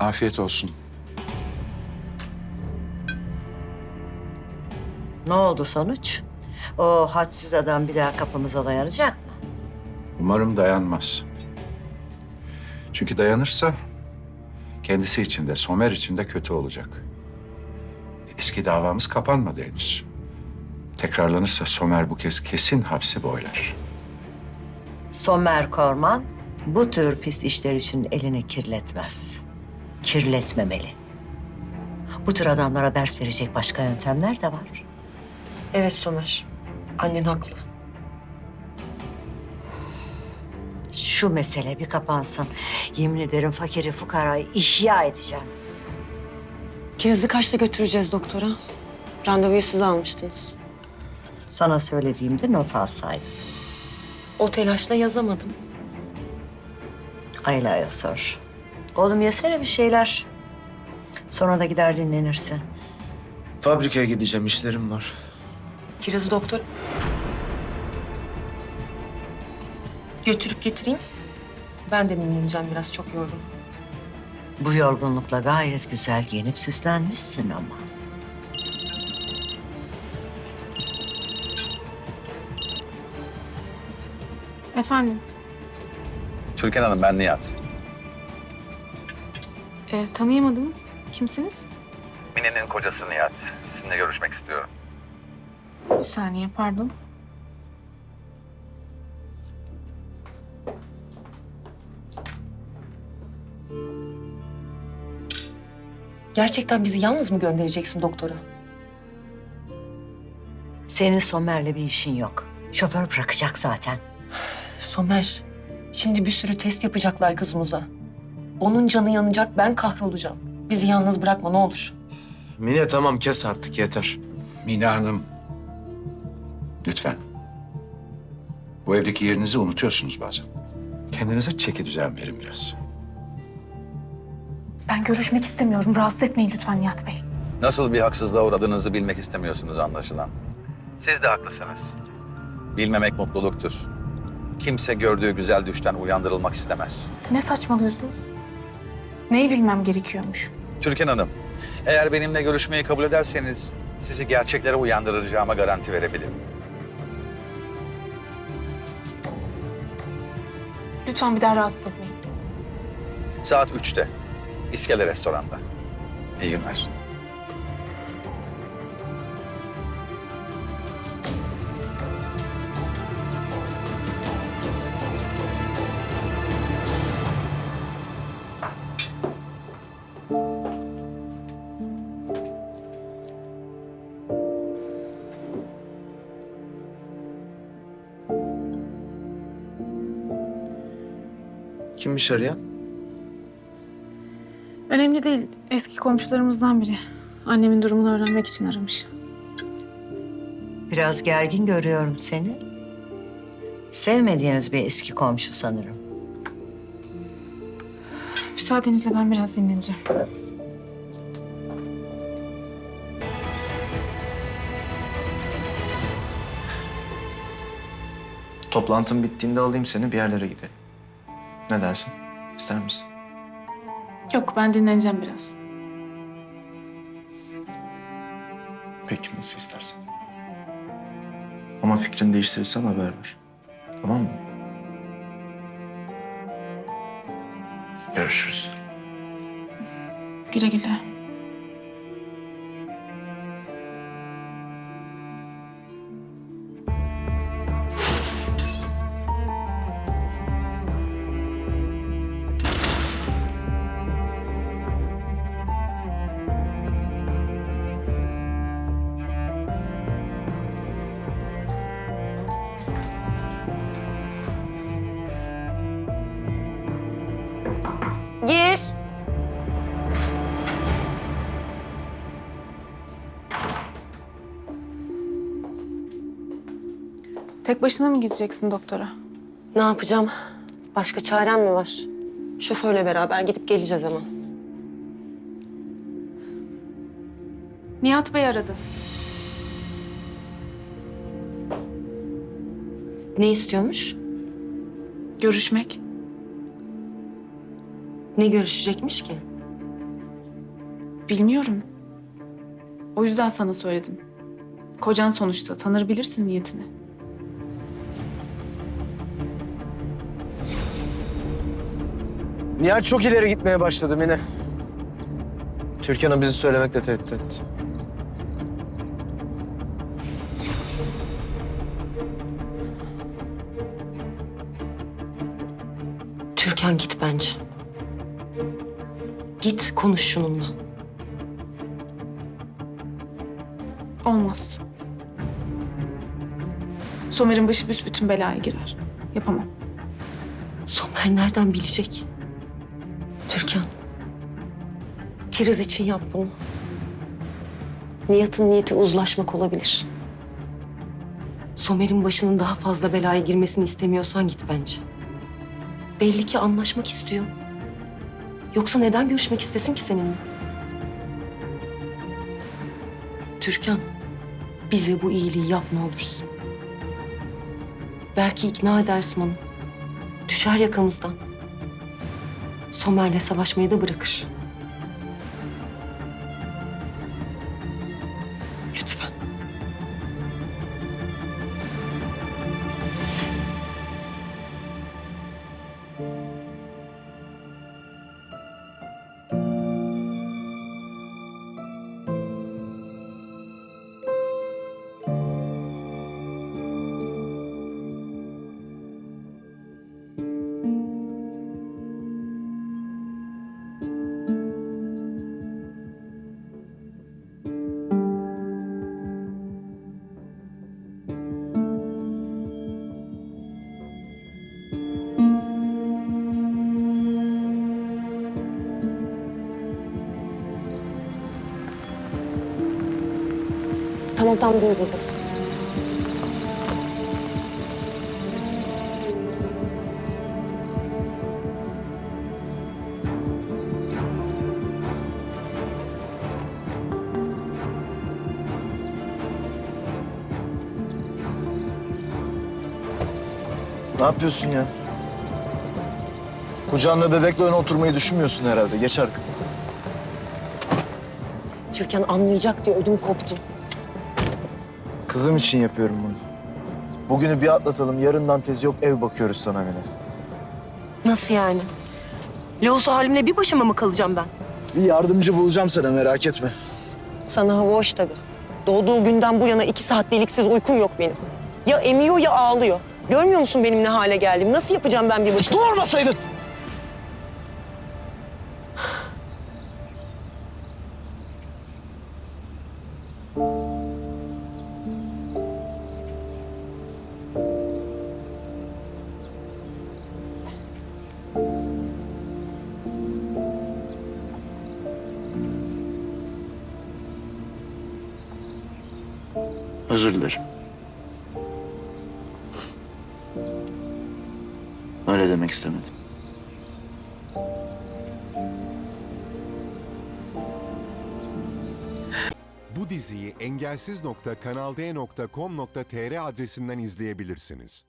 Afiyet olsun. Ne oldu sonuç? O hadsiz adam bir daha kapımıza dayanacak mı? Umarım dayanmaz. Çünkü dayanırsa kendisi için de Somer için de kötü olacak. Eski davamız kapanmadı henüz. Tekrarlanırsa Somer bu kez kesin hapsi boylar. Somer Korman bu tür pis işler için elini kirletmez. Kirletmemeli. Bu tür adamlara ders verecek başka yöntemler de var. Evet Somer. Annen haklı. Şu mesele bir kapansın. Yemin ederim fakiri fukarayı ihya edeceğim. Kiraz'ı kaçta götüreceğiz doktora? Randevuyu siz almıştınız. Sana söylediğimde not alsaydım. O telaşla yazamadım. Ayla'ya sor. Oğlum yesene bir şeyler. Sonra da gider dinlenirsin. Fabrikaya gideceğim, işlerim var. Kiraz'ı doktor... Götürüp getireyim. Ben de dinleneceğim biraz, çok yorgun. Bu yorgunlukla gayet güzel giyinip süslenmişsin ama. Efendim, Türkan Hanım ben Nihat. e, tanıyamadım. Kimsiniz? Mine'nin kocası Nihat. Sizinle görüşmek istiyorum. Bir saniye, pardon. Gerçekten bizi yalnız mı göndereceksin doktora? Senin Somer'le bir işin yok. Şoför bırakacak zaten. Somer, şimdi bir sürü test yapacaklar kızımıza. Onun canı yanacak, ben kahrolacağım. Bizi yalnız bırakma ne olur. Mine tamam kes artık yeter. Mine Hanım, lütfen. Bu evdeki yerinizi unutuyorsunuz bazen. Kendinize çeki düzen verin biraz. Ben görüşmek istemiyorum. Rahatsız etmeyin lütfen Nihat Bey. Nasıl bir haksızlığa uğradığınızı bilmek istemiyorsunuz anlaşılan. Siz de haklısınız. Bilmemek mutluluktur. Kimse gördüğü güzel düşten uyandırılmak istemez. Ne saçmalıyorsunuz? Neyi bilmem gerekiyormuş? Türkan Hanım, eğer benimle görüşmeyi kabul ederseniz sizi gerçeklere uyandıracağıma garanti verebilirim. Lütfen bir daha rahatsız etmeyin. Saat 3'te. İskele Restoran'da. İyi günler. Kimmiş arayan? Önemli değil. Eski komşularımızdan biri. Annemin durumunu öğrenmek için aramış. Biraz gergin görüyorum seni. Sevmediğiniz bir eski komşu sanırım. Müsaadenizle ben biraz dinleneceğim. Toplantım bittiğinde alayım seni bir yerlere gidelim. Ne dersin? İster misin? Yok, ben dinleneceğim biraz. Peki nasıl istersen. Ama fikrini değiştirirsen haber ver. Tamam mı? Görüşürüz. Güle güle. Tek başına mı gideceksin doktora? Ne yapacağım? Başka çarem mi var? Şoförle beraber gidip geleceğiz hemen. Nihat Bey aradı. Ne istiyormuş? Görüşmek. Ne görüşecekmiş ki? Bilmiyorum. O yüzden sana söyledim. Kocan sonuçta tanır bilirsin niyetini. Nihal çok ileri gitmeye başladı Mine. Türkan'a bizi söylemekle tehdit etti. Türkan git bence. Git konuş şununla. Olmaz. Somer'in başı büsbütün belaya girer. Yapamam. Somer nereden bilecek? Türkan. Kiraz için yap bunu. Nihat'ın niyeti uzlaşmak olabilir. Somer'in başının daha fazla belaya girmesini istemiyorsan git bence. Belli ki anlaşmak istiyor. Yoksa neden görüşmek istesin ki seninle? Türkan, bize bu iyiliği yap ne olursun. Belki ikna edersin onu. Düşer yakamızdan. Somer'le savaşmayı da bırakır. Dur dur. dur. Ne yapıyorsun ya? Kucağında bebekle öne oturmayı düşünmüyorsun herhalde. Geç arka. Türkan anlayacak diye ödüm koptu. Kızım için yapıyorum bunu. Bugünü bir atlatalım. Yarından tez yok ev bakıyoruz sana Mine. Nasıl yani? Leosu halimle bir başıma mı kalacağım ben? Bir yardımcı bulacağım sana merak etme. Sana hava hoş tabii. Doğduğu günden bu yana iki saat deliksiz uykum yok benim. Ya emiyor ya ağlıyor. Görmüyor musun benim ne hale geldim? Nasıl yapacağım ben bir başıma? Doğurmasaydın! Özür dilerim. Öyle demek istemedim. Bu diziyi engelsiz.kanalde.com.tr adresinden izleyebilirsiniz.